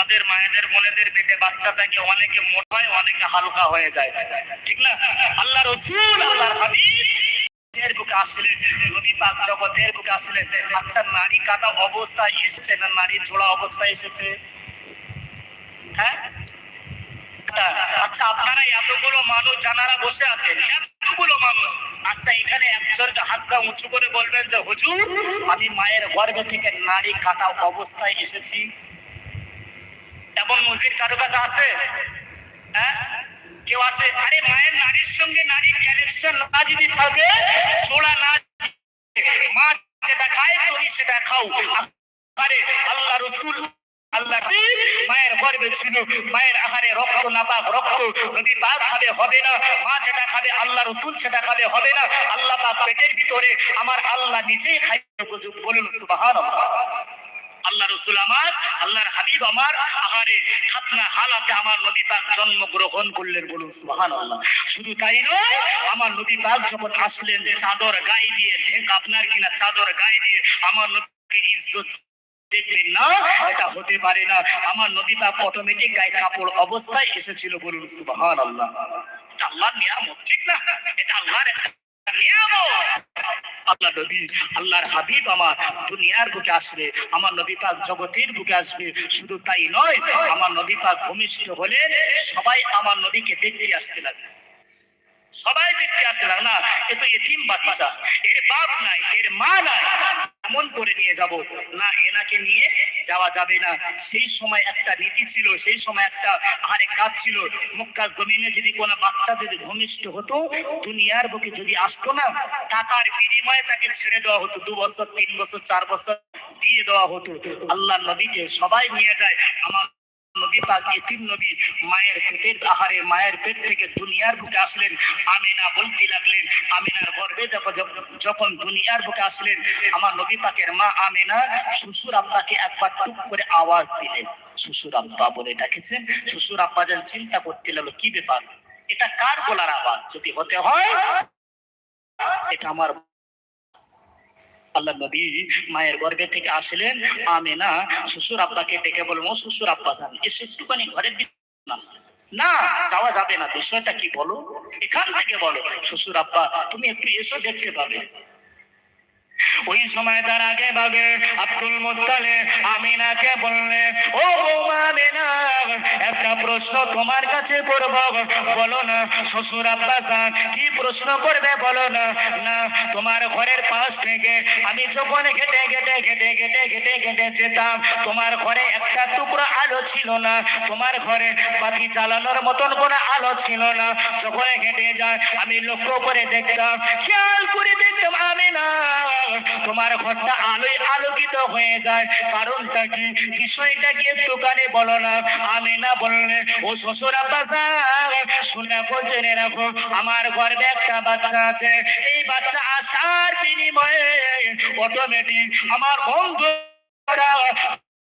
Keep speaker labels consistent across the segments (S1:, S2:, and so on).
S1: আমাদের মায়েদের বোনেদের পেটে বাচ্চা থাকে অনেকে মোটা হয় অনেকে হালকা হয়ে যায়। ঠিক না? আল্লাহ রসুল, আল্লাহ হাবিব। আচ্ছা হ্যাঁ? আচ্ছা এতগুলো মানুষ, জানারা বসে আছেন মানুষ। আচ্ছা এখানে একজনকে হাতটা উঁচু করে বলবেন যে, হুজুর, আমি মায়ের গর্ভে থেকে নারী কাটা অবস্থায় এসেছি। এমন মসজিদ কারও কাছে আছে? হ্যাঁ? কেউ আছে? আরে মায়ের নারীর সঙ্গে নারী কানেকশন না যদি থাকে, ছোড়া না মা যেটা খায় তুমি সেটা খাও আরে আল্লাহ রসুল, আল্লাহ মায়ের গর্বে ছিল। মায়ের আহারে রক্ত নাপাক রক্ত। নদী পাক খাবে হবে না। মা যেটা খাবে আল্লাহ রসুল সেটা খাবে হবে না। আল্লাহ পাক পেটের ভিতরে আমার আল্লাহ নিজেই খাই বলুন সুবাহান আল্লাহ রসুল আমার, আল্লাহর হাবিব আমার, আহারে খাতনা হালাতে আমার নবী পাক জন্মগ্রহণ করলেন বলুন সুবহান আল্লাহ শুধু তাই নয়, আমার নবী পাক যখন আসলেন যে চাদর গায়ে দিয়ে আপনার কিনা চাদর গায়ে দিয়ে, আমার নবীকে ইজ্জত দেখবেন না, এটা হতে পারে না। আমার নবী পাক অটোমেটিক গায়ে কাপড় অবস্থায় এসেছিল বলুন সুবহান আল্লাহ আল্লাহর নিয়ামত, ঠিক না? এটা আল্লাহর একটা নিয়ামত। আল্লাহ নবী, আল্লাহর হাবিব আমার দুনিয়ার বুকে আসবে, আমার নবী পাক জগতের বুকে আসবে। শুধু তাই নয়, আমার নবী পাক ভূমিষ্ঠ হলে সবাই আমার নবীকে দেখতে আসতে লাগে সবাই দেখতে আসতে লাগে না, এ তো এতিম বাচ্চা। এর বাপ নাই, এর মা নাই। এমন করে নিয়ে যাব। না, এনাকে নিয়ে যাওয়া যাবে না। সেই সময় একটা নীতি ছিল, সেই সময় একটা আহারে কাজ ছিল। মক্কা জমিনে যদি কোনো বাচ্চা যদি ভূমিষ্ঠ হতো, দুনিয়ার বুকে যদি আসতো না, টাকার বিনিময়ে তাকে ছেড়ে দেওয়া হতো। দু বছর, তিন বছর, চার বছর দিয়ে দেওয়া হতো। আল্লাহ নবীকে সবাই নিয়ে যায়। আমার নবী পাক এতিম নবী মায়ের পেটের আহারে, মায়ের পেট থেকে দুনিয়ার বুকে আসলেন। আমিনা বলতে লাগলেন। আমিনার গর্ভে যখন যখন দুনিয়ার বুকে আসলেন, আমার নবী পাকের মা আমিনা শ্বশুর আব্বাকে একবার টুক করে আওয়াজ দিলেন। শ্বশুর আব্বা বলে ডাকেছেন, শ্বশুর আব্বা যেন চিন্তা করতে লাগল, কি ব্যাপার? এটা কার বলার আওয়াজ? যদি হতে হয়, এটা আমার আল্লাহ নবী মায়ের গর্ভে থেকে আসলেন, আমেনা শ্বশুর আব্বাকে ডেকে বলব শ্বশুর আব্বা যান এসে একটুখানি ঘরের না। যাওয়া যাবে না বিষয়টা কি বলো এখান থেকে বলো, শ্বশুর আব্বা, তুমি একটু এসো দেখতে পাবে ওই সময় তার আগে ভাবে আব্দুল মোত্তালে আমিনাকে বললে, ও প্রশ্ন তোমার কাছে করব? বলো না, শ্বশুর আব্বা কি প্রশ্ন করবে বলো না? না, তোমার ঘরের পাশ থেকে আমি যখন ঘেটে ঘেটে ঘেটে ঘেটে ঘেটে ঘেটে যেতাম, তোমার ঘরে একটা টুকরো আলো ছিল না। তোমার ঘরে বাতি চালানোর মতন কোনো আলো ছিল না। যখন ঘেটে যায়, আমি লক্ষ্য করে দেখতাম, খেয়াল করে দেখতাম আমি না। তোমার ঘরটা আলোয় আলোকিত হয়ে যায়। কারণটা কি? বিষয়টা কি একটুখানি বলো না। আমি না বললে, ও শ্বশুর আব্বা শুনে জেনে রাখো, আমার গর্বে একটা বাচ্চা আছে। এই বাচ্চা আসার বিনিময়ে অটোমেটিক আমার বন্ধু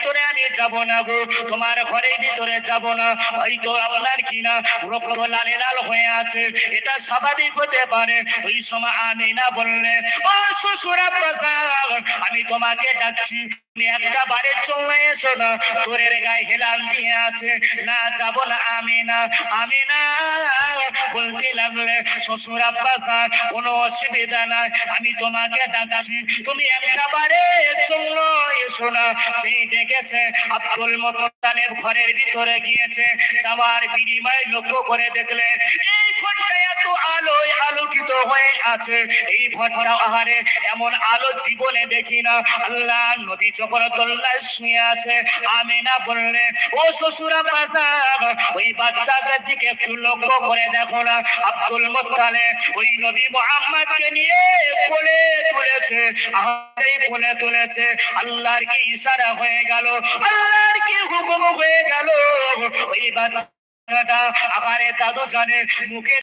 S1: ভিতরে আমি যাব না গো, তোমার ঘরের ভিতরে যাব না। হয়তো আপনার কি না রক্ত লালে লাল হয়ে আছে, এটা স্বাভাবিক হতে পারে। ওই সময় আমি না বললে, ও শ্বশুর আমি তোমাকে ডাকছি একটা বাড়ির চলে এসো না, তোরের গায়ে হেলাল দিয়ে আছে, না যাব না আমি না আমি না বলতে লাগলে শ্বশুর আব্বা কোনো অসুবিধা নাই, আমি তোমাকে ডাকাছি। তুমি একেবারে চল, এসো না। সেই দেখেছে আব্দুল মোতালেব ঘরের ভিতরে গিয়েছে। যাওয়ার বিনিময় লক্ষ্য করে দেখলে আলোয় আলোকিত হয়ে আছে। এই ঘরটা আহারে এমন আলো জীবনে দেখি না। আল্লাহ নবী যখন দোল্লায় শুয়ে আছে আমি না বললে, ও শ্বশুরা বাজার, ওই বাচ্চাটার দিকে একটু লক্ষ্য করে দেখো না। আব্দুল মোত্তালে ওই নবী মোহাম্মদকে নিয়ে কোলে তুলেছে আহারে কোলে তুলেছে। আল্লাহর কি ইশারা হয়ে গেল? আল্লাহর কি হুকুম হয়ে গেল? ওই বাচ্চাটা আহারে দাদু জানে, মুখে